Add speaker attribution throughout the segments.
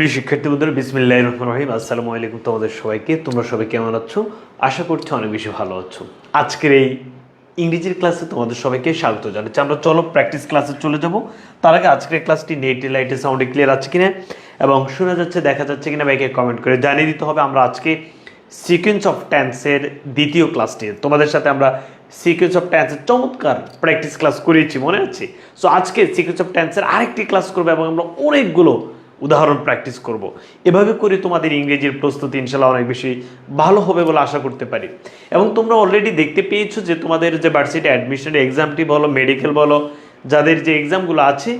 Speaker 1: প্রিয় শিক্ষার্থী বন্ধুরা বিসমিল্লাহ রহমান রহিম। আসসালামু আলাইকুম তোমাদের সবাইকে। তোমরা সবাই কেমন আছো? আশা করছি অনেক বেশি ভালো আছো। আজকের এই ইংরেজির ক্লাসে তোমাদের সবাইকে স্বাগত জানাচ্ছি। আমরা চলো প্র্যাকটিস ক্লাসে চলে যাব। তার আগে আজকের ক্লাসটি নেট লাইটে সাউন্ডে ক্লিয়ার আছে কিনা এবং শোনা যাচ্ছে, দেখা যাচ্ছে কিনা বাইকে কমেন্ট করে জানিয়ে দিতে হবে। আমরা আজকে সিকোয়েন্স অফ টেন্সের দ্বিতীয় ক্লাসটি তোমাদের সাথে আমরা সিকোয়েন্স অফ টেন্সের চমৎকার প্র্যাকটিস ক্লাস করিয়েছি, মনে আছে? সো আজকে সিকোয়েন্স অফ টেন্সের আরেকটি ক্লাস করব এবং আমরা অনেকগুলো উদাহরণ প্র্যাকটিস করব। এভাবে করে তোমাদের ইংরেজির প্রস্তুতি ইনশাল্লাহ অনেক বেশি ভালো হবে বলে আশা করতে পারি। এবং তোমরা অলরেডি দেখতে পেয়েছ যে তোমাদের যে ভার্সিটি অ্যাডমিশনের এক্সামটি বলো মেডিকেল বলো, যাদের যে এক্সামগুলো আছে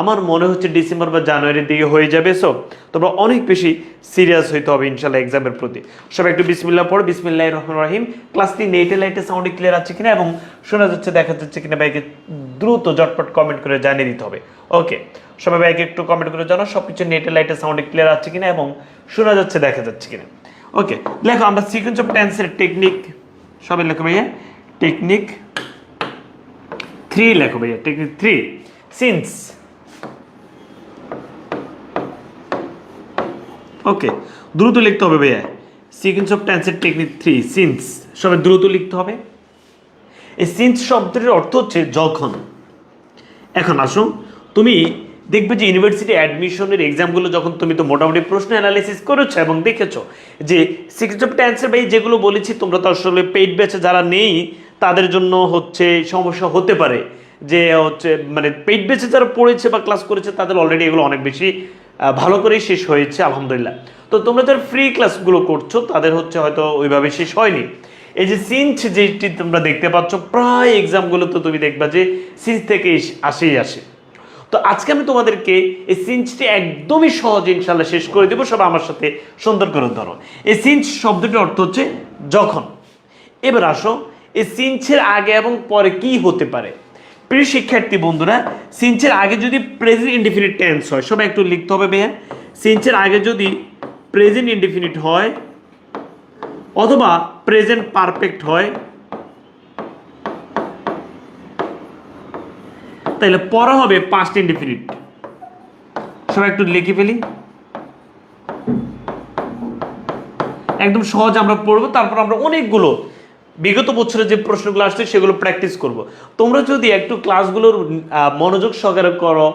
Speaker 1: আমার মনে হচ্ছে ডিসেম্বর বা জানুয়ারির দিকে হয়ে যাবে সো তোমরা অনেক বেশি সিরিয়াস হইতে হবে ইনশাল্লাহ এক্সামের প্রতি। সবাই একটু বিসমিল্লা পড়ো বিসমিল্লাহ রহমান রহিম। ক্লাস ক্লাসটি নেটে লাইটে সাউন্ডে ক্লিয়ার আছে কিনা এবং শোনা যাচ্ছে, দেখা যাচ্ছে কিনা বাইকে দ্রুত জটপট কমেন্ট করে জানিয়ে দিতে হবে। ওকে সবাই বাইকে একটু কমেন্ট করে জানাও সব কিছু নেটে লাইটে সাউন্ডে ক্লিয়ার আছে কিনা এবং শোনা যাচ্ছে, দেখা যাচ্ছে কিনা। ওকে লেখো আমরা সিকোয়েন্স অফ টেন্সের টেকনিক সবাই লেখো ভাইয়া। টেকনিক থ্রি লেখো ভাইয়া টেকনিক থ্রি সিন্স ওকে দ্রুত লিখতে হবে ভাইয়া। সিকোয়েন্স অফ টেন্সের টেকনিক থ্রি সিন্স সবাই দ্রুত লিখতে হবে। এই সিন্স শব্দটির অর্থ হচ্ছে যখন। এখন আসো তুমি দেখবে যে ইউনিভার্সিটি অ্যাডমিশনের এক্সামগুলো যখন তুমি তো মোটামুটি প্রশ্ন অ্যানালাইসিস করেছ এবং দেখেছ যে সিক্রেট অফ টেন্সের ভাই যেগুলো বলেছি, তোমরা তো আসলে পেইড ব্যাচে যারা নেই, তাদের জন্য হচ্ছে সমস্যা হতে পারে। যে হচ্ছে মানে পেইড ব্যাচে যারা পড়েছে বা ক্লাস করেছে, তাদের অলরেডি এগুলো অনেক বেশি ভালো করেই শেষ হয়েছে, আলহামদুলিল্লাহ। তো তোমরা যারা ফ্রি ক্লাসগুলো করছ, তাদের হচ্ছে হয়তো ওইভাবে শেষ হয়নি। এই যে সিঞ্চ যেটি তোমরা দেখতে পাচ্ছ, প্রায় এক্সামগুলোতে তুমি দেখবা যে সিঞ্চ থেকে আসেই আসে। তো আজকে আমি তোমাদেরকে এই সিঞ্চটি একদমই সহজ ইনশাল্লাহ শেষ করে দেবো সব আমার সাথে সুন্দর করে ধরো। এই সিঞ্চ শব্দটির অর্থ হচ্ছে, যখন। এবার আসো, এই সিঞ্চের আগে এবং পরে কি হতে পারে? প্রিয় শিক্ষার্থী বন্ধুরা, সিঞ্চের আগে যদি প্রেজেন্ট ইনডিফিনিট টেন্স হয়, সবাই একটু লিখতে হবে ভাইয়া। সিঞ্চের আগে যদি প্রেজেন্ট ইনডিফিনিট হয়, অথবা প্রেজেন্ট পারফেক্ট হয় তাহলে পরে হবে পাস্ট ইনডিফিনিট সবাই একটু লিখে ফেলি। একদম সহজ আমরা পড়ব, তারপর আমরা অনেকগুলো বিগত বছরে যে প্রশ্নগুলো আসছে, সেগুলো প্র্যাকটিস করব। তোমরা যদি একটু ক্লাসগুলোর মনোযোগ সহকারে করো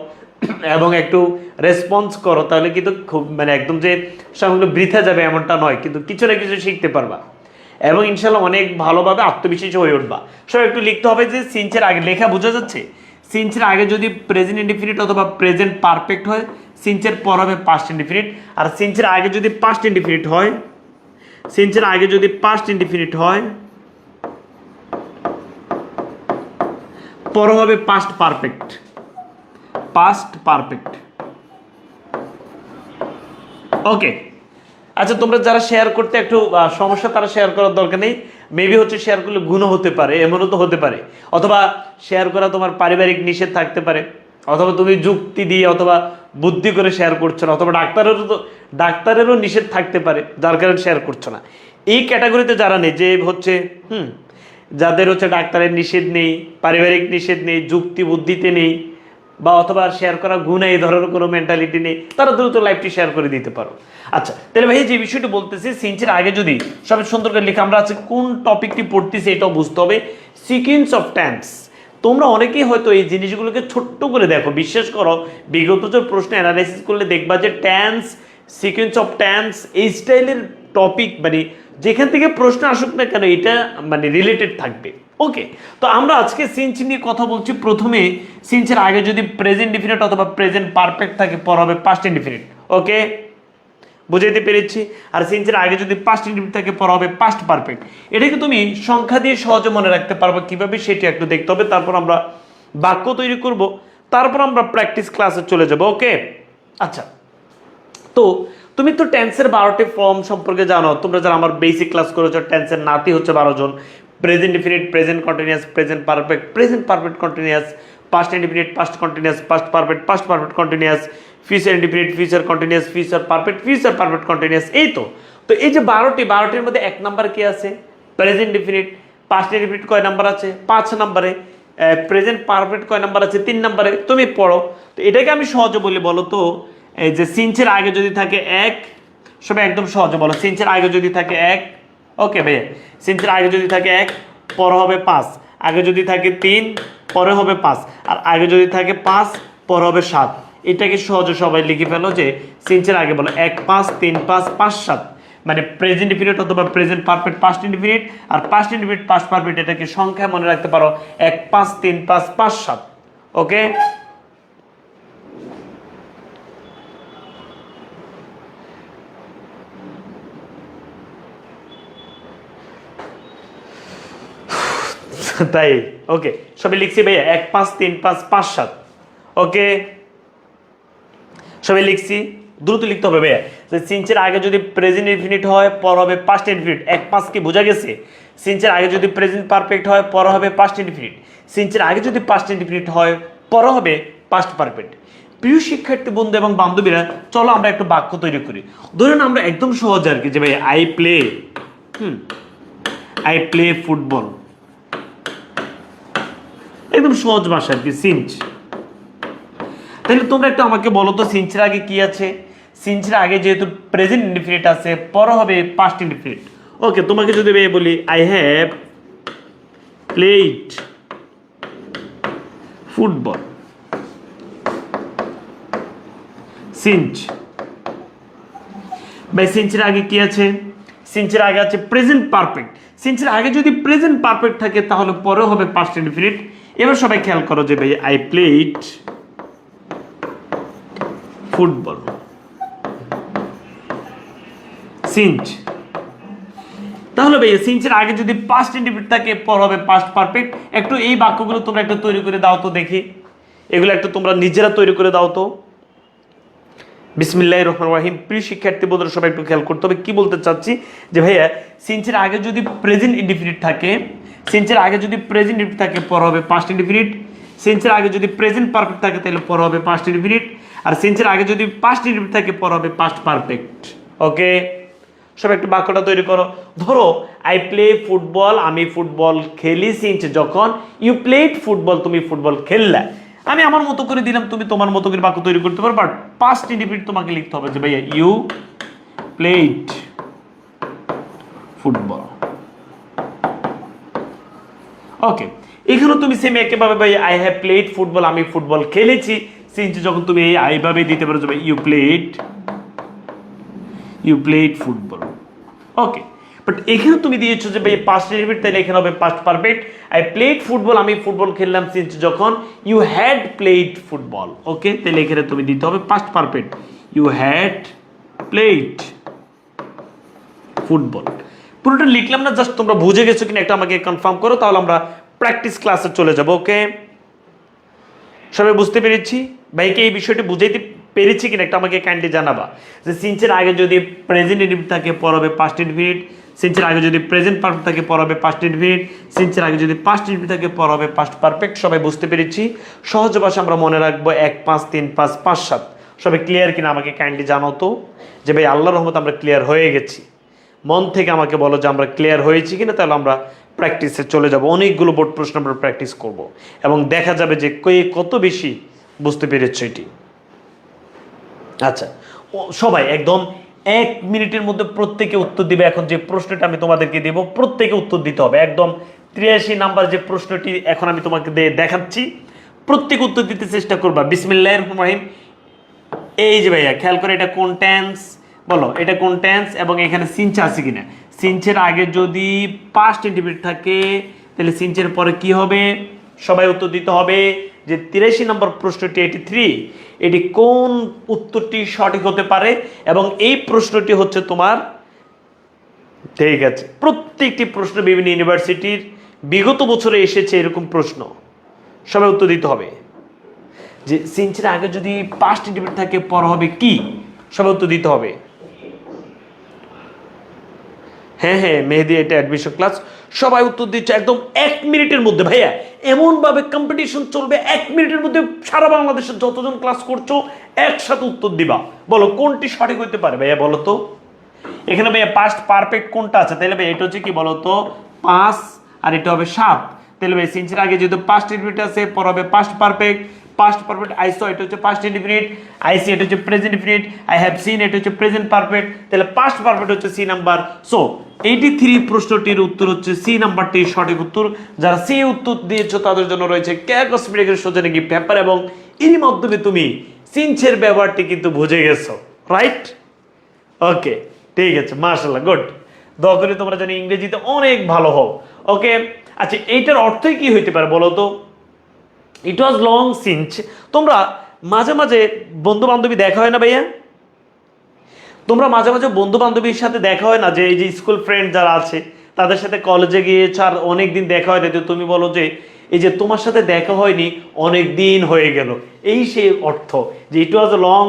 Speaker 1: এবং একটু রেসপন্স করো, তাহলে কিন্তু খুব মানে একদম যে সময়গুলো বৃথা যাবে এমনটা নয়, কিন্তু কিছু না কিছু শিখতে পারবা। এবং ইনশাল্লাহ অনেক ভালোভাবে আত্মবিশ্বাসী হয়ে উঠবা। সব একটু লিখতে হবে যে সিনচের আগে, লেখা বোঝা যাচ্ছে? সিনচের আগে যদি প্রেজেন্ট ইন্ডিফিনিট অথবা প্রেজেন্ট পারফেক্ট হয় সিঞ্চের পর হবে পাস্ট ইনডিফিনিট আর সিনচের আগে যদি পাস্ট ইনডিফিনিট হয় সিনচের আগে যদি পাস্ট ইনডিফিনিট হয় পর হবে past perfect past perfect okay আচ্ছা তোমরা যারা শেয়ার করতে একটু সমস্যা, তারা শেয়ার করার দরকার নেই। মেবি হচ্ছে শেয়ার করলে গুণও হতে পারে, এমনও তো হতে পারে। অথবা শেয়ার করা তোমার পারিবারিক নিষেধ থাকতে পারে। অথবা তুমি যুক্তি দিয়ে অথবা বুদ্ধি করে শেয়ার করছ না, অথবা ডাক্তারেরও তো, ডাক্তারেরও নিষেধ থাকতে পারে, যার কারণে শেয়ার করছ না। এই ক্যাটাগরিতে যারা নেই, যে হচ্ছে, হুম যাদের হচ্ছে ডাক্তারের নিষেধ নেই, পারিবারিক নিষেধ নেই, যুক্তি বুদ্ধিতে নেই, বা অথবা শেয়ার করা গুণে এই ধরনের কোনো মেন্টালিটি নেই, তারা দ্রুত লাইভটি শেয়ার করে দিতে পারো। আচ্ছা তাহলে ভাই যে বিষয়টি বলতেছি সিঞ্চের আগে যদি সবাই সুন্দর করে লিখে, আমরা আজকে কোন টপিকটি পড়তেছি এটাও বুঝতে হবে। সিকুয়েন্স অফ ট্যান্স তোমরা অনেকেই হয়তো এই জিনিসগুলোকে ছোট্ট করে দেখো। বিশ্বাস করো, বিগত যে প্রশ্ন অ্যানালাইসিস করলে দেখবা যে ট্যান্স সিকুয়েন্স অফ ট্যান্স এই স্টাইলের টপিক মানে যেখান থেকে প্রশ্ন আসুক না কেন, এটা মানে রিলেটেড থাকবে। ওকে তো আমরা আজকে সিঞ্চ নিয়ে কথা বলছি। প্রথমে সিঞ্চের আগে যদি প্রেজেন্ট ডিফিনিট অথবা প্রেজেন্ট পারফেক্ট থাকে, পর হবে পাস্ট ইনডিফিনিট ওকে বুঝাইতে পেরেছি? আর সিঞ্চের আগে যদি পাস্ট ইনডিফিনিট থাকে, পর হবে পাস্ট পারফেক্ট এটাকে তুমি সংখ্যা দিয়ে সহজে মনে রাখতে পারবে কীভাবে, সেটি একটু দেখতে হবে। তারপর আমরা বাক্য তৈরি করব। তারপর আমরা প্র্যাকটিস ক্লাসে চলে যাব। ওকে আচ্ছা। তো তুমি তো টেন্সের বারোটি ফর্ম সম্পর্কে জানো। তোমরা যারা আমার বেসিক ক্লাস করেছ টেন্সের নাতি হচ্ছে বারো জন। Present definite present continuous present perfect present perfect continuous past indefinite past continuous past perfect past perfect continuous future indefinite future continuous future perfect future perfect continuous এই তো। তো এই যে বারোটি, বারোটির মধ্যে এক নাম্বার কি আছে? প্রেজেন্ট ডিফিনিট পাস্ট ইনডিফিনিট কয় নাম্বার আছে? পাঁচ নাম্বারে প্রেজেন্ট পারফেক্ট কয় নাম্বার আছে? তিন নাম্বারে তুমি পড়ো। তো এটাকে আমি সহজে বলি, বলো তো এই যে সিঞ্চের আগে যদি থাকে এক, সবাই একদম সহজে বলো সিঞ্চের আগে যদি থাকে এক ওকে ভাইয়া। সিঞ্চের আগে যদি থাকে এক, পরে হবে পাঁচ। আগে যদি থাকে তিন, পরে হবে পাঁচ। আর আগে যদি থাকে পাঁচ, পরে হবে সাত। এটাকে সহজে সবাই লিখে ফেলো যে সিঞ্চের আগে বলো, এক পাঁচ, তিন পাঁচ পাঁচ, সাত। মানে প্রেজেন্ট ইনডিফিনিট অথবা প্রেজেন্ট পারফেক্ট পাস্ট ইনডিফিনিট আর পাস্ট ইনডিফিনিট পাস্ট পারফেক্ট এটাকে সংখ্যা মনে রাখতে পারো, এক পাঁচ, তিন পাঁচ পাঁচ, সাত। ওকে তাই ওকে সবাই লিখছি ভাইয়া, এক, পাঁচ, তিন, পাঁচ পাঁচ, সাত। ওকে সবাই লিখছি, দ্রুত লিখতে হবে ভাইয়া। সিঞ্চের আগে যদি প্রেজেন্ট ইনফিনিট হয়, পর হবে পাস্ট ইনফিনিট এক, পাঁচ কি বোঝা গেছে? সিঞ্চের আগে যদি প্রেজেন্ট পারফেক্ট হয়, পর হবে পাস্ট ইনফিনিট সিঞ্চের আগে যদি পাস্ট ইনফিনিট হয়, পর হবে পাস্ট পারফেক্ট প্রিয় শিক্ষার্থী, বন্ধু এবং বান্ধবীরা, চলো আমরা একটু বাক্য তৈরি করি। ধরুন আমরা একদম সহজ আর কি, যে ভাই I play hmm I play football সহজ ভাষা আর কি সিঞ্চ তাহলে তোমরা একটু আমাকে বলো তো সিঞ্চের আগে কি আছে? সিঞ্চের আগে যেহেতু প্রেজেন্ট ইনডিফিনিট আছে, পর হবে পাস্ট ইনডিফিনিট ওকে তোমাকে যদি আমি বলি I have played football since ভাই সিঞ্চের আগে কি আছে? সিঞ্চের আগে আছে প্রেজেন্ট পারফেক্ট সিঞ্চের আগে যদি প্রেজেন্ট পারফেক্ট থাকে, তাহলে পরে হবে পাস্ট ইনফিনিট এবার সবাই খেয়াল করো যে ভাই আই প্লেড ফুটবল সিঞ্চ তাহলে ভাইয়া সিঞ্চের আগে যদি পাস্ট ইন্ডিফিট থাকে, পর হবে পাস্ট পারফেক্ট একটু এই বাক্যগুলো তোমরা একটু তৈরি করে দাও তো দেখি। এগুলো একটু তোমরা নিজেরা তৈরি করে দাও তো। বিসমিল্লাহ রহমান রাহিম। প্রিয় শিক্ষার্থী বন্ধুরা, সবাই একটু খেয়াল করতে হবে। কি বলতে চাচ্ছি? যে ভাইয়া সিঞ্চের আগে যদি প্রেজেন্ট ইন্ডিফিনিট থাকে সিঞ্চের আগে যদি প্রেজেন্ট থাকে, পর হবে পাস্ট ইন্ডিফিনিট সিঞ্চের আগে যদি প্রেজেন্ট পারফেক্ট থাকে, তাহলে পর হবে পাস্ট ইন্ডিফিনিট আর সিঞ্চের আগে যদি পাস্ট ইন্ডিফিনিট থাকে, পর হবে পাস্ট পারফেক্ট ওকে সব একটু বাক্যটা তৈরি করো। ধরো আই প্লে ফুটবল আমি ফুটবল খেলি সিঞ্চ যখন ইউ প্লেড ফুটবল তুমি ফুটবল খেললা। আমি আমার মতো করে দিলাম, তুমি তোমার মতো করে বাক্য তৈরি করতে পারো বাট পাস্ট ইন্ডিফিনিট তোমাকে লিখতে হবে যে, ভাইয়া ইউ প্লেড ফুটবল ওকে এখানেও তুমি সেম একেভাবে ভাই আই হ্যাভ প্লেড ফুটবল আমি ফুটবল খেলেছি। সিঞ্চ যখন তুমি এই আইভাবে দিতে পারো ভাই you played you played football okay but এখানে তুমি দিয়েছ যে ভাই পাস্ট ডেরিভেট তাহলে এখানে হবে past perfect I played football আমি ফুটবল খেললাম সিন্স যখন you had played football okay তাহলে এখানে তুমি দিতে হবে past perfect you had played football পুরোটা লিখলাম না জাস্ট তোমরা বুঝে গেছো কিনা একটা আমাকে কনফার্ম করো, তাহলে আমরা প্র্যাকটিস ক্লাসে চলে যাব ওকে সবাই বুঝতে পেরেছি? ভাইকে এই বিষয়টি বুঝাইতে পেরেছি কিনা একটা আমাকে কাইন্ডলি জানাবা? যে সিঞ্চের আগে যদি প্রেজেন্ট ইনডিফিনিট থাকে, পড়াবে পাস্ট ইনডিফিনিট সিঞ্চের আগে যদি প্রেজেন্ট পারফেক্ট থাকে, পড়াবে পাস্ট ইনডিফিনিট সিঞ্চের আগে যদি পাস্ট ইনডিফিনিট থাকে, পড়াবে পাস্ট পারফেক্ট সবাই বুঝতে পেরেছি? সহজ ভাষা আমরা মনে রাখব এক, পাঁচ, তিন, পাঁচ পাঁচ, সাত। সবাই ক্লিয়ার কিনা আমাকে কাইন্ডলি জানাও তো? যে ভাই, আল্লাহর রহমত আমরা ক্লিয়ার হয়ে গেছি। মন থেকে আমাকে বলো যে আমরা ক্লিয়ার হয়েছি কিনা, তাহলে আমরা প্র্যাকটিসে চলে যাব। অনেকগুলো বোর্ড প্রশ্ন আমরা প্র্যাকটিস করব। এবং দেখা যাবে যে কে কত বেশি বুঝতে পেরেছ এটি। আচ্ছা সবাই একদম এক মিনিটের মধ্যে প্রত্যেকে উত্তর দিবে। এখন যে প্রশ্নটা আমি তোমাদেরকে দেব, প্রত্যেকে উত্তর দিতে হবে। একদম তিরাশি নাম্বার যে প্রশ্নটি এখন আমি তোমাকে দে- দেখাচ্ছি। প্রত্যেক উত্তর দিতে চেষ্টা করবা। বিসমিল্লাহ রহিম। এই যে ভাইয়া, খেয়াল করে এটা কোন টেন্স বলো, এটা কোন টেন্স এবং এখানে সিঞ্চ আছে কিনা? সিঞ্চের আগে যদি পাস্ট ইন্টিভিট থাকে, তাহলে সিঞ্চের পরে কি হবে? সবাই উত্তর দিতে হবে যে তিরাশি নম্বর প্রশ্নটি এটি থ্রি এটি কোন উত্তরটি সঠিক হতে পারে? এবং এই প্রশ্নটি হচ্ছে তোমার, ঠিক আছে, প্রত্যেকটি প্রশ্ন বিভিন্ন ইউনিভার্সিটির বিগত বছরে এসেছে এরকম প্রশ্ন। সবাই উত্তর দিতে হবে। যে সিঞ্চের আগে যদি পাস্ট ইন্ডিপেন্ড থাকে, পর হবে কি? সবাই উত্তর দিতে হবে। হ্যাঁ হ্যাঁ মেহেদি এটা অ্যাডমিশন ক্লাস সবাই উত্তর দিচ্ছে একদম এক মিনিটের মধ্যে। ভাইয়া, এমনভাবে কম্পিটিশন চলবে, এক মিনিটের মধ্যে সারা বাংলাদেশের যতজন ক্লাস করছ, একসাথে উত্তর দিবা। বলো, কোনটি সঠিক হইতে পারে ভাইয়া, বলো তো? এখানে ভাইয়া পাস্ট পারফেক্ট কোনটা আছে? তাহলে ভাই, এটা হচ্ছে কি বলো তো? পাঁচ, আর এটা হবে সাত। তাহলে ভাই সিঞ্চের আগে যেহেতু পাস্ট ইনভিট আছে, পর হবে past perfect past perfect I saw এটা হচ্ছে পাস্ট ইনডিফিনিট আই সি এটা হচ্ছে present indefinite I have seen এটা হচ্ছে প্রেজেন্ট পারফেক্ট তাহলে পাস্ট পারফেক্ট হচ্ছে C number so eighty three প্রশ্নটির উত্তর হচ্ছে সি নাম্বারটি সঠিক উত্তর। যারা সি উত্তর দিয়েছ, তাদের জন্য রয়েছে ক্যাক কসমেটিকের সৌজন্যে গিফট পেপার এবং এরই মাধ্যমে তুমি সিনচের ব্যবহারটি কিন্তু বুঝে গেছো। রাইট ওকে ঠিক আছে মার্শাল্লাহ গুড দয়া করে তোমরা জানি ইংরেজিতে অনেক ভালো হও। ওকে আচ্ছা এইটার অর্থই কি হইতে পারে বলো তো? ইট ওয়াজ লং সিঞ্চ তোমরা মাঝে মাঝে বন্ধু বান্ধবী দেখা হয় না ভাইয়া? তোমরা মাঝে মাঝে বন্ধু বান্ধবীর সাথে দেখা হয় না যে এই যে স্কুল ফ্রেন্ড যারা আছে, তাদের সাথে কলেজে গিয়েছ আর অনেক দিন দেখা হয় না। তুমি বলো যে এই যে তোমার সাথে দেখা হয়নি অনেক দিন হয়ে গেল। এই সেই অর্থ যে ইট ওয়াজ লং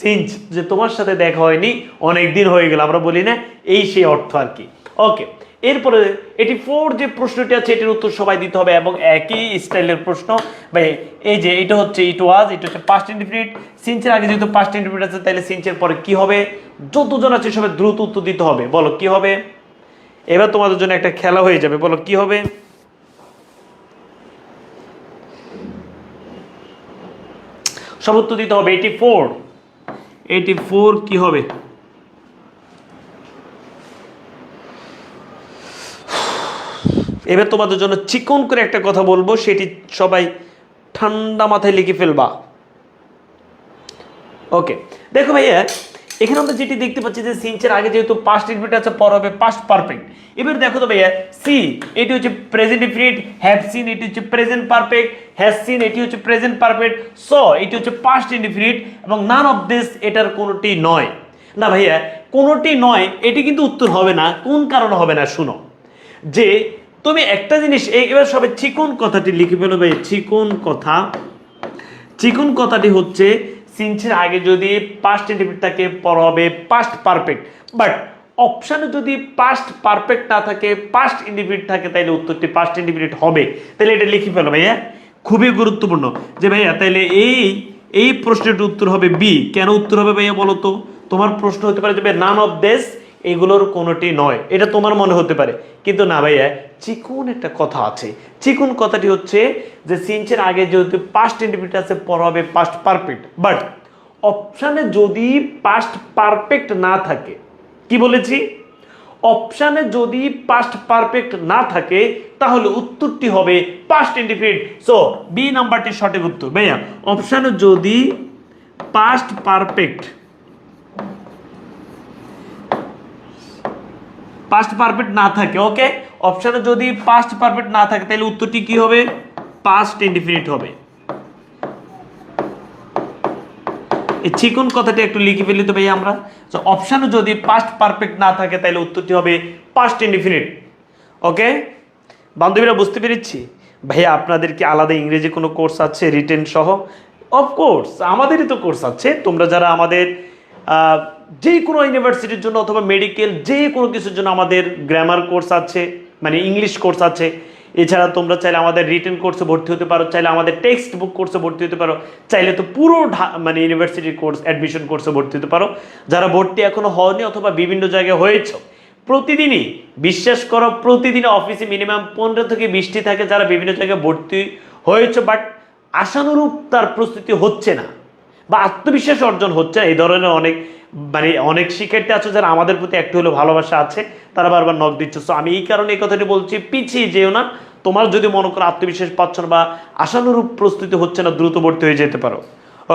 Speaker 1: সিঞ্চ যে তোমার সাথে দেখা হয়নি অনেক দিন হয়ে গেল। আমরা বলি না, এই সেই অর্থ আর কি। ওকে এরপরে এটি ফোর যে প্রশ্নটি আছে, এটির উত্তর সবাই দিতে হবে এবং একই স্টাইলের প্রশ্ন। ভাই, এই যে এটা হচ্ছে ইট ওয়াজ এটা হচ্ছে পাস্ট ইন্ডিফিনিট সিঞ্চের আগে যেহেতু পাস্ট ইন্ডিফিনিট আছে, তাহলে সিঞ্চের পরে কি হবে? যতজন আছে সবাই দ্রুত উত্তর দিতে হবে। বলো, কি হবে? এবার তোমাদের জন্য একটা খেলা হয়ে যাবে। বলো, কি হবে? সব উত্তর দিতে হবে। এইটি ফোর এইটি ফোর কি হবে? এবার তোমাদের জন্য চিকন করে একটা কথা বলব, সেটি সবাই ঠান্ডা মাথায় লিখে ফেলবা। ওকে দেখো ভাইয়া, এখানে আমরা যেটি দেখতে পাচ্ছি যে সিঞ্চের আগে যেহেতু পাস্ট ইনফিনিট আছে, পর হবে পাস্ট পারফেক্ট এবার দেখো তো ভাইয়া সি এটি হচ্ছে প্রেজেন্ট ইনফিনিট হ্যাভ সিন এটি হচ্ছে প্রেজেন্ট পারফেক্ট হ্যাজ সিন এটি হচ্ছে প্রেজেন্ট পারফেক্ট সো এটি হচ্ছে পাস্ট ইনফিনিট এবং নান অফ দিস এটার কোনোটি নয়। না ভাইয়া, কোনোটি নয়, এটি কিন্তু উত্তর হবে না, কোন কারণে হবে না, শুনো। যে তুমি একটা জিনিস, এই এবার সবে চিকন কথাটি লিখে ফেলো ভাই, চিকন কথা। চিকন কথাটি হচ্ছে সিনচের আগে যদি পাস্ট ইন্ডিফিট থাকে পর হবে পাস্ট পারফেক্ট বাট অপশানে যদি পাস্ট পারফেক্ট না থাকে পাস্ট ইন্ডিফিনিট থাকে তাহলে উত্তরটি পাস্ট ইন্ডিফিনিট হবে। তাহলে এটা লিখে ফেলো ভাইয়া। খুবই গুরুত্বপূর্ণ যে ভাইয়া তাহলে এই এই প্রশ্নটির উত্তর হবে বি কেন উত্তর হবে ভাইয়া বলো তো? তোমার প্রশ্ন হতে পারে যে নান অফ দেশ এগুলোর কোনোটি নয়। এটা তোমার মনে হতে পারে। কিন্তু না ভাইয়া, চিকুন একটা কথা আছে। চিকুন কথাটি হচ্ছে যে সিনচের আগে যেহেতু পাস্ট ইন্ডিফিনিট আছে, পর হবে পাস্ট পারফেক্ট বাট অপশানে যদি পাস্ট পারফেক্ট না থাকে, কি বলেছি? অপশানে যদি পাস্ট পারফেক্ট না থাকে, তাহলে উত্তরটি হবে পাস্ট ইন্ডিফিনিট সো বি নাম্বারটি সঠিক উত্তর। ভাইয়া অপশানে যদি পাস্ট পারফেক্ট পাস্ট পারফেক্ট না থাকে ওকে অপশানে যদি পাস্ট পারফেক্ট না থাকে, তাহলে উত্তরটি কি হবে? পাস্ট ইনডিফিনিট হবে। এই চিকন কথাটি একটু লিখে ফেলি তো ভাই আমরা। তো যদি পাস্ট পারফেক্ট না থাকে, তাহলে উত্তরটি হবে পাস্ট ইনডিফিনিট ওকে বান্ধবীরা, বুঝতে পেরেছি? ভাইয়া, আপনাদের কি আলাদা ইংরেজি কোনো কোর্স আছে রিটেন সহ? অফকোর্স আমাদেরই তো কোর্স আছে। তোমরা যারা আমাদের যে কোনো ইউনিভার্সিটির জন্য অথবা মেডিকেল যে কোনো কিছুর জন্য আমাদের গ্রামার কোর্স আছে মানে ইংলিশ কোর্স আছে এছাড়া তোমরা চাইলে আমাদের রিটেন কোর্সে ভর্তি হতে পারো, চাইলে আমাদের টেক্সট বুক কোর্সে ভর্তি হতে পারো, চাইলে তো পুরো মানে ইউনিভার্সিটির কোর্স অ্যাডমিশন কোর্সে ভর্তি হতে পারো যারা ভর্তি এখনও হওনি অথবা বিভিন্ন জায়গায় হয়েছে, প্রতিদিনই বিশ্বাস করো, প্রতিদিন অফিসে মিনিমাম পনেরো থেকে বিশটি থাকে যারা বিভিন্ন জায়গায় ভর্তি হয়েছে বাট আশানুরূপ তার প্রস্তুতি হচ্ছে না বা আত্মবিশ্বাস অর্জন হচ্ছে। এই ধরনের অনেক মানে অনেক শিক্ষার্থী আছে যারা আমাদের প্রতি একটু হলেও ভালোবাসা আছে, তারা বারবার নক দিচ্ছে। সো আমি এই কারণে এই কথাটি বলছি, পিছিয়ে যেও না। তোমার যদি মনে করো আত্মবিশ্বাস পাচ্ছ না বা আশানুরূপ প্রস্তুতি হচ্ছে না দ্রুত ভর্তি হয়ে যেতে পারো।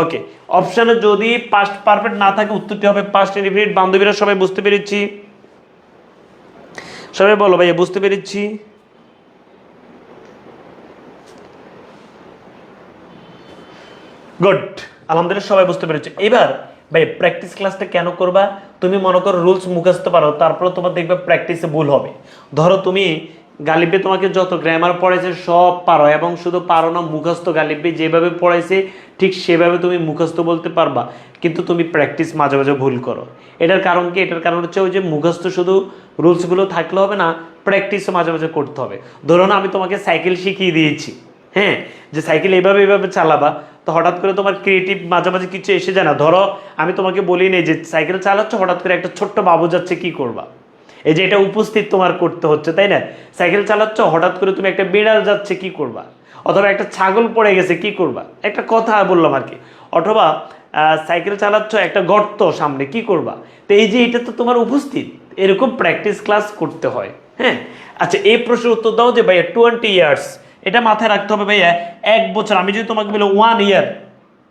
Speaker 1: ওকে অপশানে যদি পাস্ট পারফেক্ট না থাকে, উত্তরটি হবে পাস্ট ইনডিফিনিট বান্ধবীরা, সবাই বুঝতে পেরেছি? সবাই বলো ভাইয়া, বুঝতে পেরেছি? গুড আলহামদুলিল্লাহ, সবাই বুঝতে পেরেছ। এবার ভাই প্র্যাকটিস ক্লাসটা কেন করবা? তুমি মনে করো রুলস মুখস্থ পারো তারপরে তোমার দেখবে প্র্যাকটিসে ভুল হবে। ধরো তুমি গালিবে তোমাকে যত গ্রামার পড়াইছে সব পারো এবং শুধু পারো না, মুখস্থ গালিবে যেভাবে পড়াইছে ঠিক সেভাবে তুমি মুখস্থ বলতে পারবা, কিন্তু তুমি প্র্যাকটিস মাঝে মাঝে ভুল করো। এটার কারণ কি? এটার কারণ হচ্ছে ওই যে মুখস্থ শুধু রুলসগুলো থাকলে হবে না প্র্যাকটিসও মাঝে মাঝে করতে হবে। ধরো না, আমি তোমাকে সাইকেল শিখিয়ে দিয়েছি হ্যাঁ? যে সাইকেল এভাবে এভাবে চালাবা তো হঠাৎ করে তোমার ক্রিয়েটিভ মাঝে মাঝে কিছু এসে যায় না? ধরো, আমি তোমাকে বলি নেই যে সাইকেল চালাচ্ছ, হঠাৎ করে একটা ছোট্ট বাবু যাচ্ছে, কি করবা? এই যে এটা উপস্থিত তোমার করতে হচ্ছে, তাই না? সাইকেল চালাচ্ছ, হঠাৎ করে তুমি একটা বিড়াল যাচ্ছে, কি করবা? অথবা একটা ছাগল পড়ে গেছে, কি করবা? একটা কথা বললাম আর কি। অথবা সাইকেল চালাচ্ছ, একটা গর্ত সামনে, কি করবা? তো এই যে এটা তো তোমার উপস্থিত, এরকম প্র্যাকটিস ক্লাস করতে হয় হ্যাঁ? আচ্ছা এই প্রশ্নের উত্তর দাও যে ভাইয়া টোয়েন্টি ইয়ার্স এটা মাথায় রাখতে হবে ভাইয়া, এক বছর। আমি যদি তোমাকে বলি ওয়ান ইয়ার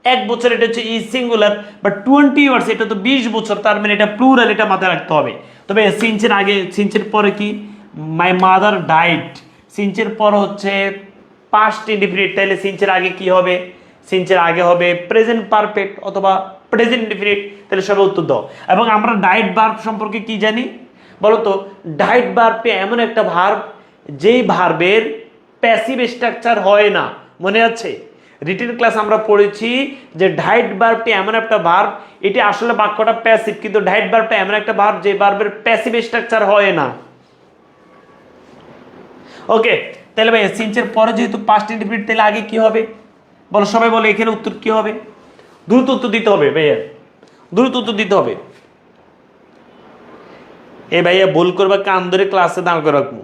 Speaker 1: এক বছর এটা হচ্ছে ই সিঙ্গুলার বাট টোয়েন্টি ইয়ার্স এটা তো বিশ বছর, তার মানে এটা প্লুরাল এটা মাথায় রাখতে হবে। তবে সিঞ্চের আগে সিঞ্চের পরে কি? মাই মাদার ডাইট সিঞ্চের পর হচ্ছে পাস্ট ইনডিফিনিট তাহলে সিঞ্চের আগে কি হবে? সিঞ্চের আগে হবে প্রেজেন্ট পারফেক্ট অথবা প্রেজেন্ট ইনডিফিনিট তাহলে সবে উত্তর দাও। এবং আমরা ডাইট বার্ব সম্পর্কে কি জানি? বলো তো ডাইট বার্বে এমন একটা ভার্ব যেই ভার্বের প্যাসিভ স্ট্রাকচার হয় না। মনে আছে? রিটেন ক্লাস আমরা পড়েছি যে ডাইট বার্বটি এমন একটা ভার্ব এটি আসলে বাক্যটা প্যাসিভ কিন্তু ডাইট বার্বটা এমন একটা ভার্ব যে ভার্বের প্যাসিভ স্ট্রাকচার হয় না। ওকে তাহলে ভাই সিঞ্চের পরে যেহেতু পাস্ট ইন্ডিফিনিট তাহলে আগে কি হবে? বলো, সবাই বলো, এখানে উত্তর কি হবে? দ্রুত উত্তর দিতে হবে ভাইয়া। দ্রুত উত্তর দিতে হবে। এ ভাইয়া, ভুল করবা, কান ধরে ক্লাসে দাঁড় করে রাখব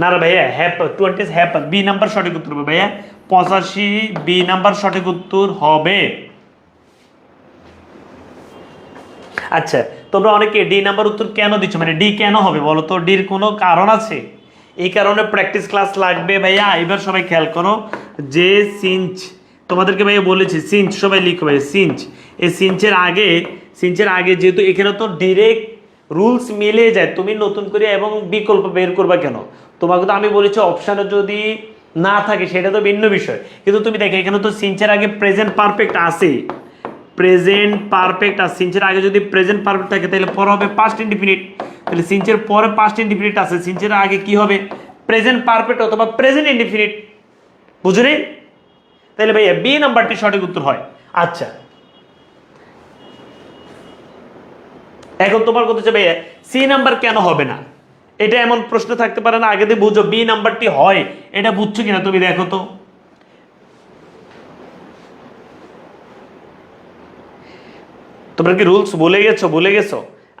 Speaker 1: না রে ভাইয়া, হ্যাপ টোয়েন্টি হ্যাপ বি নাম্বার সঠিক উত্তর হবে ভাইয়া। পঁচাশি বি নাম্বার সঠিক উত্তর হবে। আচ্ছা তোমরা অনেকে ডি নাম্বার উত্তর কেন দিচ্ছ মানে ডি কেন হবে বলো তো? ডির কোনো কারণ আছে? এই কারণে প্র্যাকটিস ক্লাস লাগবে ভাইয়া। এবার সবাই খেয়াল করো, যে সিঞ্চ তোমাদেরকে ভাইয়া বলেছি সিঞ্চ সবাই লিখো ভাই সিঞ্চ এই সিঞ্চের আগে সিঞ্চের আগে যেহেতু এখানে তো ডিরেক্ট রুলস মিলে যায়, তুমি নতুন করে এবং বিকল্প বের করবা কেন? তোমাকে তো আমি বলেছি অপশানে যদি না থাকে, সেটা তো ভিন্ন বিষয়। কিন্তু তুমি দেখো, এখানে তো সিঞ্চের আগে প্রেজেন্ট পারফেক্ট আছে প্রেজেন্ট পারফেক্ট আর সিঞ্চের আগে যদি প্রেজেন্ট পারফেক্ট থাকে, তাহলে পরে হবে পাস্ট ইনডিফিনিট তাহলে সিঞ্চের পরে পাস্ট ইনডিফিনিট আছে। সিঞ্চের আগে কি হবে? প্রেজেন্ট পারফেক্ট অথবা প্রেজেন্ট ইনডিফিনিট বুঝলে তাহলে ভাইয়া বি নাম্বারটি সঠিক উত্তর হয়। আচ্ছা। এখন তোমার কথা হচ্ছে, ভাইয়া সি নাম্বার কেন হবে না? এটা এমন প্রশ্ন থাকতে পারে না, আগে দিয়ে বুঝো বি নাম্বারটি হয়, এটা বুঝছ কিনা তুমি দেখো তো। তোমরা কি রুলস বলে গেছো? বলে গেছো?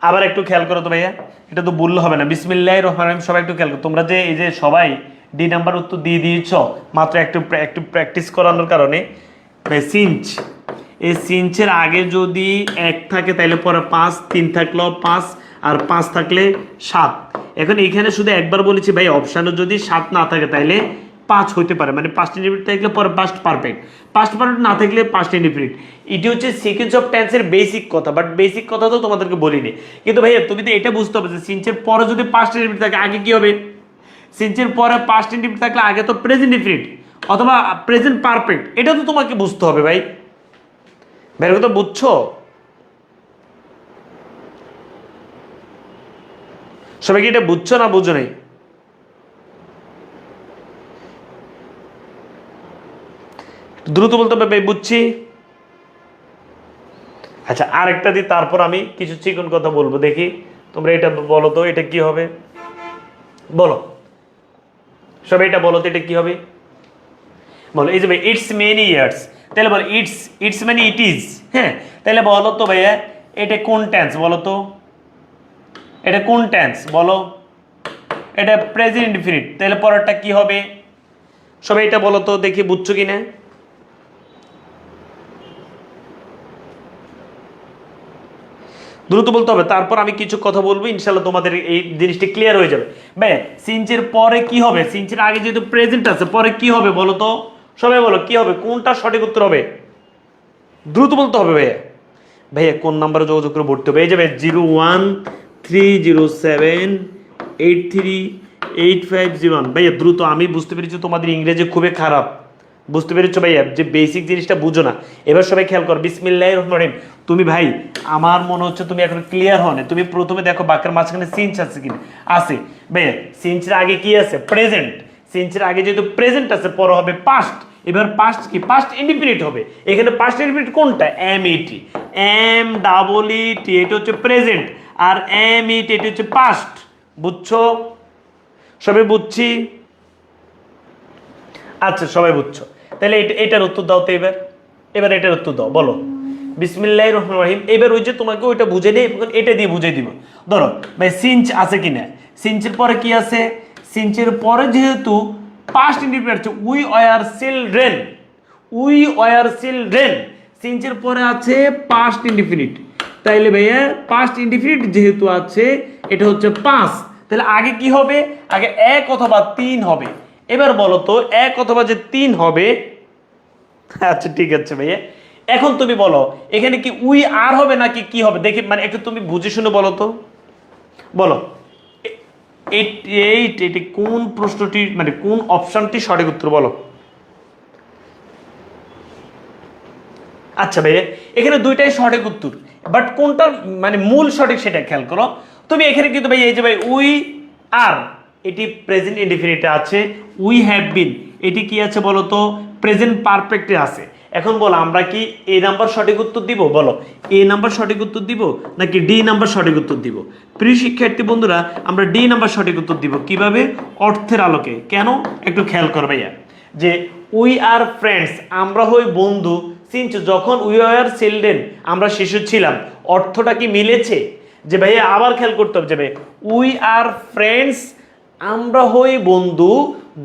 Speaker 1: আবার একটু খেয়াল করো তো ভাইয়া, এটা তো বললে হবে না। বিসমিল্লাহ রহমান রহিম, সবাই একটু খেয়াল করো। তোমরা যে এই যে সবাই ডি নাম্বার উত্তর দিয়ে দিয়েছ, মাত্র একটু একটু প্র্যাকটিস করানোর কারণে সিঞ্চ এই সিঞ্চের আগে যদি এক থাকে তাহলে পরে পাঁচ, তিন থাকলেও পাঁচ, আর পাঁচ থাকলে সাত। এখন এখানে শুধু একবার বলেছি ভাই অপশানও যদি সাত না থাকে তাহলে পাঁচ হইতে পারে। মানে পাঁচটা ইন্ডিফিনিট থাকলে পরে পাস্ট পারফেক্ট পাস্ট পারফেক্ট না থাকলে পাঁচটা ইন্ডিফিনিট এটি হচ্ছে সিকোয়েন্স অফ টেন্সের বেসিক কথা বাট বেসিক কথা তো তোমাদেরকে বলিনি। কিন্তু ভাইয়া, তুমি তো এটা বুঝতে হবে যে সিঞ্চের পরে যদি পাঁচটা ইন্ডিফিনিট থাকে, আগে কী হবে? সিঞ্চের পরে পাস্ট ইন্ডিফিনিট থাকলে আগে তো প্রেজেন্ট ইনফিনিট অথবা প্রেজেন্ট পারফেক্ট এটা তো তোমাকে বুঝতে হবে ভাই। ভাইয়ের কথা বুঝছ? সবাই কি এটা বুঝছ না বুঝো নাই? দ্রুত বলতে হবে বুঝছি? আচ্ছা আরেকটা দিই তারপর আমি কিছু চিকন কথা বলব, দেখি। তোমরা এটা বলো তো, এটা কি হবে? বলো। সবাই এটা বলো তো, এটা কি হবে? বলো, এই যে ভাই ইটস মেনি ইয়ার্স তাহলে বলো ইটস ইটস মানে ইট ইজ হ্যাঁ তাহলে বলো তো ভাইয়া, এটা কোন টেন্স বলো তো? এটা কোন টেন্স বলো। এটা প্রেজেন্ট ইনফিনিট তাহলে পরেরটা কি হবে? সবাই এটা বলো তো, দেখি বুঝছ কি না দ্রুত বলতে হবে, তারপর আমি কিছু কথা বলব ইনশাল্লাহ তোমাদের এই জিনিসটি ক্লিয়ার হয়ে যাবে। ভাই সিঞ্চের পরে কি হবে? সিঞ্চের আগে যেহেতু প্রেজেন্ট আছে, পরে কি হবে বলো তো? সবাই বলো, কি হবে? কোনটা সঠিক উত্তর হবে? দ্রুত বলতে হবে, ভাইয়া। ভাইয়া, কোন নাম্বারে যোগাযোগ করে ভর্তি হবে? এই যাবে zero one three zero seven eight three eight five zero ভাইয়া, দ্রুত, আমি বুঝতে পেরেছি তোমাদের ইংরেজি খুবই খারাপ। বুঝতে পেরেছ, ভাইয়া, যে বেসিক জিনিসটা বুঝো না। এবার সবাই খেয়াল কর বিসমিল্লাহ রহমান রহিম। তুমি ভাই, আমার মনে হচ্ছে তুমি এখন ক্লিয়ার হনে তুমি প্রথমে দেখো, বাক্যের মাঝখানে সিঞ্চ আছে কিনা? আছে। ভাইয়া সিঞ্চের আগে কি আছে? প্রেজেন্ট সিঞ্চের আগে যেহেতু প্রেজেন্ট আছে, পরে হবে পাস্ট এবার পাস্ট কি? পাস্ট ইন্ডিপেন্ডেন্ট হবে। এখানে পাস্ট ইন্ডিপেন্ডেন্ট কোনটা? M E T M double E T এটা হচ্ছে প্রেজেন্ট আর এম ইট এটা হচ্ছে পাস্ট বুঝছ? সবাই বুঝছি? আচ্ছা সবাই বুঝছ। তাহলে এটা, এটার উত্তর দাও তো এবার। এবার এটার উত্তর দাও, বলো। বিসমিল্লাহ রহমান রহিম। এবার ওই যে তোমাকে ওইটা বুঝে নেই এটা দিয়ে বুঝে দিব। ধরো, ভাই সিঞ্চ আছে কিনা? সিঞ্চের পরে কি আছে? সিঞ্চের পরে যেহেতু পাস্ট ইন্ডিফিনিট আছে we were children we were children সিঞ্চের পরে আছে পাস্ট ইন্ডিফিনিট তাইলে ভাইয়া পাস্ট ইন্ডিফিনিট যেহেতু আছে, এটা হচ্ছে পাঁচ তাহলে আগে কি হবে? আগে এক অথবা তিন হবে। এবার বলো তো, এক অথবা যে তিন হবে আচ্ছা ঠিক আছে ভাইয়া। এখন তুমি বলো, এখানে কি উই আর হবে নাকি কি হবে? দেখি মানে একটু তুমি বুঝে শুনে বলো তো। বলো, এ- এই- এই এটি কোন প্রশ্নটি মানে কোন অপশনটি সঠিক উত্তর বলো। আচ্ছা ভাইয়া, এখানে দুইটাই সঠিক উত্তর। বাট কোনটা মানে মূল সঠিক সেটা খেয়াল করো। তুমি এখানে কিন্তু ভাই, এই যে ভাই উই আর এটি প্রেজেন্ট ইনডিফিনিটে আছে উই হ্যাভ বিন এটি কি আছে বলো তো? প্রেজেন্ট পারফেক্টে আছে। এখন বলো, আমরা কি এ নাম্বার সঠিক উত্তর দিব? বলো এ নাম্বার সঠিক উত্তর দিব, নাকি ডি নাম্বার সঠিক উত্তর দিব? প্রিয় শিক্ষার্থী বন্ধুরা, আমরা ডি নাম্বার সঠিক উত্তর দিব কীভাবে? অর্থের আলোকে। কেন? একটু খেয়াল কর ভাইয়া। যে উই আর ফ্রেন্ডস আমরা হই বন্ধু সিন্স যখন উই আর চিলড্রেন আমরা শিশু ছিলাম, অর্থটা কি মিলেছে? যে ভাইয়া আবার খেয়াল করতে হবে যে ভাই উই আর ফ্রেন্ডস আমরা হই বন্ধু,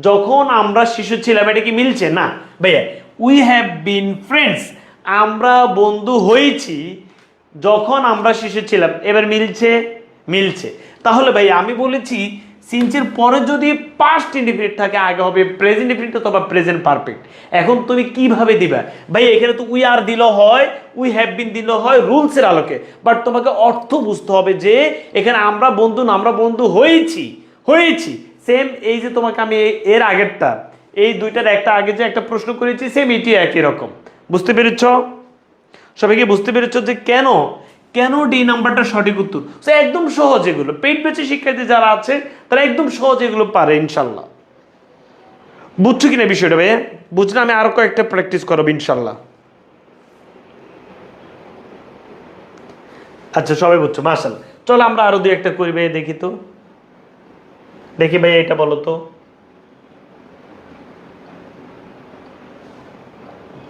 Speaker 1: যখন আমরা শিশু ছিলাম, এটা কি মিলছে? না। ভাইয়া উই হ্যাভ বিন ফ্রেন্ডস আমরা বন্ধু হয়েছি যখন আমরা শিশু ছিলাম, এবার মিলছে? মিলছে। তাহলে ভাই, আমি বলেছি সিন্সের পরে যদি পাস্ট ইন্ডিফিনিট থাকে, আগে হবে প্রেজেন্ট ইন্ডিফিনিট অথবা প্রেজেন্ট পারফেক্ট এখন তুমি কীভাবে দিবা? ভাই, এখানে তো উই আর দিল হয় উই হ্যাভ বিন দিল হয় রুলসের আলোকে। বাট তোমাকে অর্থ বুঝতে হবে যে, এখানে আমরা বন্ধু না, আমরা বন্ধু হয়েছি হয়েছি। সেম এই যে তোমাকে আমি এর আগেরটা, এই দুইটার একটা আগে যে একটা প্রশ্ন করেছি সেম এটি একই রকম। বুঝতে পেরেছ? সবাইকে বুঝতে পেরেছ যে কেন কেন ডি নাম্বারটা সঠিক উত্তর? সে একদম সহজ এগুলো। পেট বেঁচে শিক্ষার্থী যারা আছে, তারা একদম সহজ এগুলো পারে, ইনশাল্লাহ। বুঝছ কিনা বিষয়টা ভাইয়া? বুঝলে আমি আরও কয়েকটা প্র্যাকটিস করব, ইনশাল্লাহ। আচ্ছা সবাই বুঝছ? মার্শাল চলো আমরা আরও দুই একটা করি ভাইয়া, দেখি তো। দেখি ভাইয়া এটা বলো তো।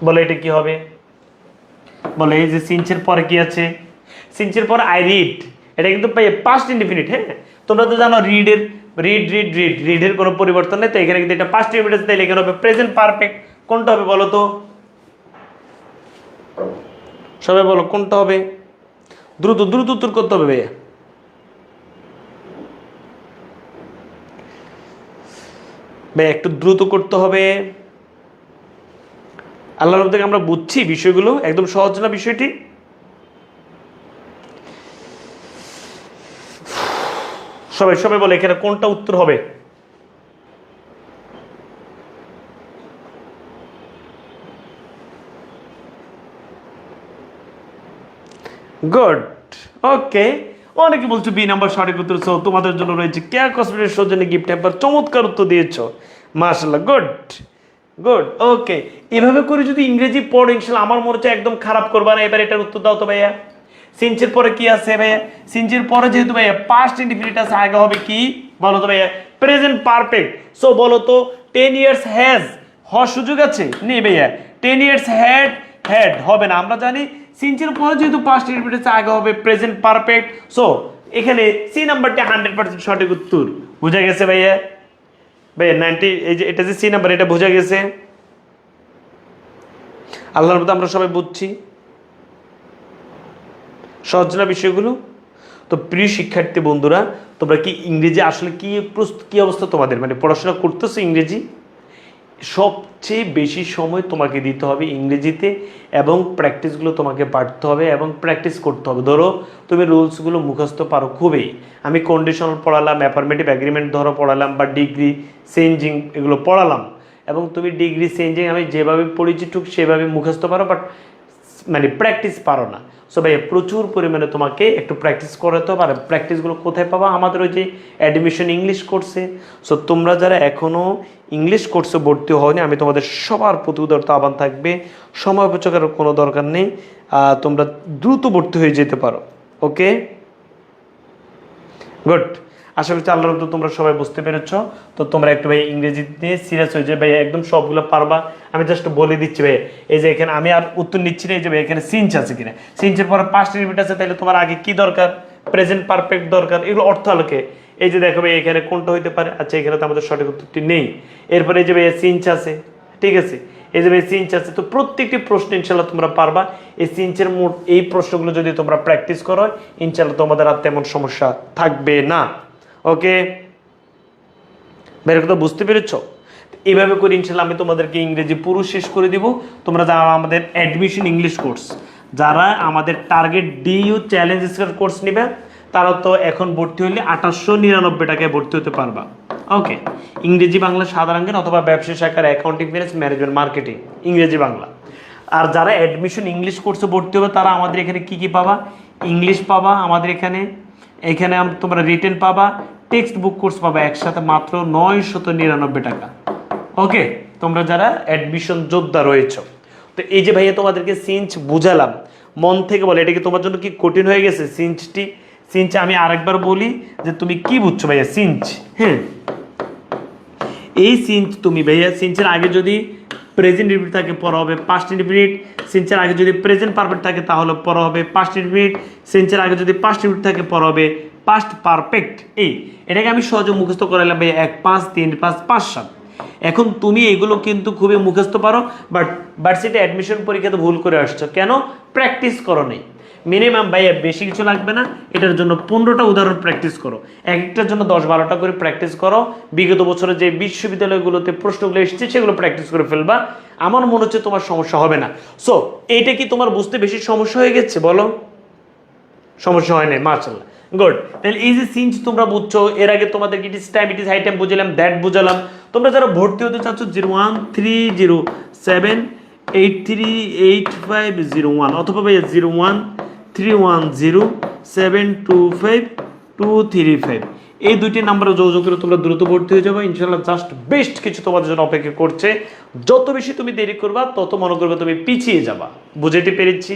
Speaker 1: বলে এটা কি হবে? বলে, এই যে সিঞ্চের পরে কি আছে? সিঞ্চের পর আই রিড এটা কিন্তু পাস্ট ইনডিফিনিট হ্যাঁ? তোমরা তো জানো রিডের রিড রিড রিড রিডের কোনো পরিবর্তন নেই, তো এখানে কিন্তু এটা পাস্ট ইনডিফিনিট তাইলে এখানে হবে প্রেজেন্ট পারফেক্ট কোনটা হবে বলো তো? সবাই বলো, কোনটা হবে? দ্রুত দ্রুত উত্তর করতে হবে ভাইয়া। ভাই একটু দ্রুত করতে হবে। আল্লাহর থেকে আমরা বুঝছি বিষয়গুলো, একদম সহজ না বিষয়টি? সবাই সবাই বলে এখানে কোনটা উত্তর হবে? গুড ওকে অনেকে বলছো বি নাম্বার সঠিক উত্তর তোমাদের জন্য রয়েছে কেয়ার কসমেটিক সৌজন্যে গিফট একবার চমৎকার উত্তর দিয়েছ। মাশাল্লাহ গুড গুড ওকে এভাবে করে যদি ইংরেজি পড়ো ইনশাল্লাহ আমার মনে হচ্ছে একদম খারাপ করবা না। এবার এটার উত্তর দাও তো ভাইয়া। সিঞ্চের পরে কি আছে ভাইয়া? সিঞ্চের পরে যেহেতু ভাইয়া পাস্ট ইনডিফিনিট আছে, আগে হবে কি? বলো তো ভাইয়া প্রেজেন্ট পারফেক্ট সো বলো তো টেন ইয়ার্স হ্যাজ হওয়ার সুযোগ আছে? নেই ভাইয়া। টেন ইয়ার্স হ্যাড হ্যাড হবে না। আমরা জানি সিঞ্চের পরে যেহেতু পাস্ট ইনডিফিনিট আছে, আগে হবে প্রেজেন্ট পারফেক্ট সো এখানে সি নাম্বারটা হান্ড্রেড পার্সেন্ট সঠিক উত্তর। বুঝা গেছে ভাইয়া? ভাই নাইনটি এই যে এটা যে সি নাম্বার এটা বোঝা গেছে? আল্লাহর মতো আমরা সবাই বুঝছি। সহজ না বিষয়গুলো? তো প্রিয় শিক্ষার্থী বন্ধুরা, তোমরা কি ইংরেজি আসলে কি কি অবস্থা তোমাদের? মানে পড়াশোনা করতেছো ইংরেজি? সবচেয়ে বেশি সময় তোমাকে দিতে হবে ইংরেজিতে এবং প্র্যাকটিসগুলো তোমাকে পারতে হবে এবং প্র্যাকটিস করতে হবে। ধরো, তুমি রুলসগুলো মুখস্থ পারো খুবই। আমি কন্ডিশনাল পড়ালাম অ্যাফার্মেটিভ অ্যাগ্রিমেন্ট ধরো পড়ালাম বা ডিগ্রি চেঞ্জিং এগুলো পড়ালাম এবং তুমি ডিগ্রি চেঞ্জিং আমি যেভাবে পড়েছি ঠিক সেভাবে মুখস্থ পারো বাট মানে প্র্যাকটিস পারো না। সো ভাই প্রচুর পরিমাণে তোমাকে একটু প্র্যাকটিস করাতে হবে। আর প্র্যাকটিসগুলো কোথায় পাবা? আমাদের ওই যে অ্যাডমিশন ইংলিশ কোর্সে সো তোমরা যারা এখনও ইংলিশ কোর্সে ভর্তি হওনি, আমি তোমাদের সবার প্রতি উদারতা আহ্বান থাকবে। সময় অপচকের কোনো দরকার নেই। তোমরা দ্রুত ভর্তি হয়ে যেতে পারো। ওকে গুড আশা করছি আল্লাহর রহমতে তোমরা সবাই বুঝতে পেরেছ। তো তোমরা একটু ভাই ইংরেজি নিয়ে সিরিয়াস হয়ে যাবে ভাই, একদম সবগুলো পারবা। আমি জাস্ট বলে দিচ্ছি ভাই, এই যে এখানে আমি আর উত্তর নিচ্ছি না, এই যে ভাই, এখানে সিঞ্চ আছে কিনা। সিঞ্চের পরে পাঁচটা লিমিট আছে তাহলে তোমার আগে কি দরকার? প্রেজেন্ট পারফেক্ট দরকার। এগুলো অর্থ আলোকে এই যে দেখো ভাই, এখানে কোনটা হইতে পারে? আচ্ছা এখানে তো আমাদের সঠিক উত্তরটি নেই। এরপরে এই যে ভাই সিঞ্চ আছে। ঠিক আছে? এই যে ভাই সিঞ্চ আছে। তো প্রত্যেকটি প্রশ্ন ইনশাল্লাহ তোমরা পারবা। এই সিঞ্চের মোট, এই প্রশ্নগুলো যদি তোমরা প্র্যাকটিস করো ইনশাল্লাহ তোমাদের আর তেমন সমস্যা থাকবে না। ওকে বের কথা বুঝতে পেরেছ? এভাবে করে ইনশাল্লাহ আমি তোমাদেরকে ইংরেজি পুরো শেষ করে দিব। তোমরা যারা আমাদের অ্যাডমিশন ইংলিশ কোর্স যারা আমাদের টার্গেট ডিইউ চ্যালেঞ্জ কোর্স নেবে, তারা তো এখন ভর্তি হলে আঠাশশো নিরানব্বই টাকায় ভর্তি হতে পারবা। ওকে ইংরেজি বাংলা সাধারণ অথবা ব্যবসা শাখার অ্যাকাউন্টিং ফিনান্স ম্যানেজমেন্ট মার্কেটিং ইংরেজি বাংলা। আর যারা অ্যাডমিশন ইংলিশ কোর্সে ভর্তি হবে, তারা আমাদের এখানে কি কি পাবা? ইংলিশ পাবা আমাদের এখানে। এখানে তোমরা রিটেন পাবা টেক্সট বুক কোর্স পাবা একসাথে মাত্র নয় নিরানব্বই টাকা। ওকে তোমরা যারা অ্যাডমিশন যোদ্ধা রয়েছ, তো এই যে ভাইয়া তোমাদেরকে সিঞ্চ বুঝালাম, মন থেকে বলে, এটা কি তোমার জন্য কি কঠিন হয়ে গেছে? সিঞ্চটি সিঞ্চ আমি আরেকবার বলি যে তুমি কি বুঝছ ভাইয়া? সিঞ্চ হ্যাঁ এই সিঞ্চ তুমি ভাইয়া সিঞ্চের আগে যদি প্রেজেন্ট ইনডিফিনিট থাকে, পড়া হবে পাস্ট ইনডিফিনিট সিঞ্চের আগে যদি প্রেজেন্ট পারফেক্ট থাকে, তাহলে পড়া হবে পাস্ট ইনডিফিনিট সিঞ্চের আগে যদি পাস্ট ইনডিফিনিট থাকে, পড়া হবে পাস্ট পারফেক্ট এই এটাকে আমি সহজে মুখস্থ করাইলাম ভাইয়া এক পাঁচ, তিন পাঁচ পাঁচ, সাত। এখন তুমি এগুলো কিন্তু খুবই মুখস্থ পারো বাট ভার্সিটি অ্যাডমিশন পরীক্ষাতে ভুল করে আসছো। কেন? প্র্যাকটিস করো নেই। মিনিমাম ভাইয়া বেশি কিছু লাগবে না, এটার জন্য পনেরোটা উদাহরণ প্র্যাকটিস করো। এক একটার জন্য দশ বারোটা করে প্র্যাকটিস করো। বিগত বছরে যে বিশ্ববিদ্যালয়গুলোতে প্রশ্নগুলো এসেছে, সেগুলো প্র্যাকটিস করে ফেলবা। আমার মনে হচ্ছে তোমার সমস্যা হবে না। সো এইটা কি তোমার বুঝতে বেশি সমস্যা হয়ে গেছে? বলো। সমস্যা হয় নাই মার্শাল্লাহ গুড তাহলে এই যে সিঞ্চ তোমরা বুঝছ, এর আগে তোমাদের it is time it is high time বুঝলাম দ্যাট বুঝালাম। তোমরা যারা ভর্তি হতে চাচ্ছ zero one three zero seven eight three eight five zero one অথবা ভাইয়া zero one three one zero seven two five two three five এই দুইটি নাম্বারে যোগাযোগ করে তোমরা দ্রুত ভর্তি হয়ে যাবে। ইনশাল্লাহ জাস্ট বেস্ট কিছু তোমাদের জন্য অপেক্ষা করছে। যত বেশি তুমি দেরি করবা, তত মনে করবে তুমি পিছিয়ে যাবা। বুঝাইতে পেরেছি?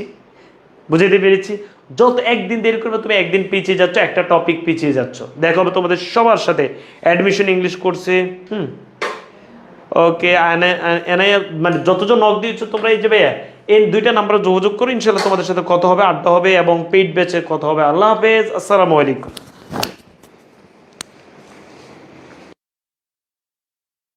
Speaker 1: বুঝাইতে পেরেছি? যত একদিন দেরি করবে, তুমি একদিন পিছিয়ে যাচ্ছ, একটা টপিক পিছিয়ে যাচ্ছ। দেখো তোমাদের সবার সাথে অ্যাডমিশন ইংলিশ করছে হুম? ওকে এনআই মানে যতজন নক দিয়েছ তোমরা এই যে ভাইয়া, এই দুইটা নাম্বারে যোগাযোগ করো ইনশাল্লাহ তোমাদের সাথে কথা হবে, আড্ডা হবে এবং পেট ব্যাচে কথা হবে। আল্লাহ হাফেজ, আসসালামু আলাইকুম।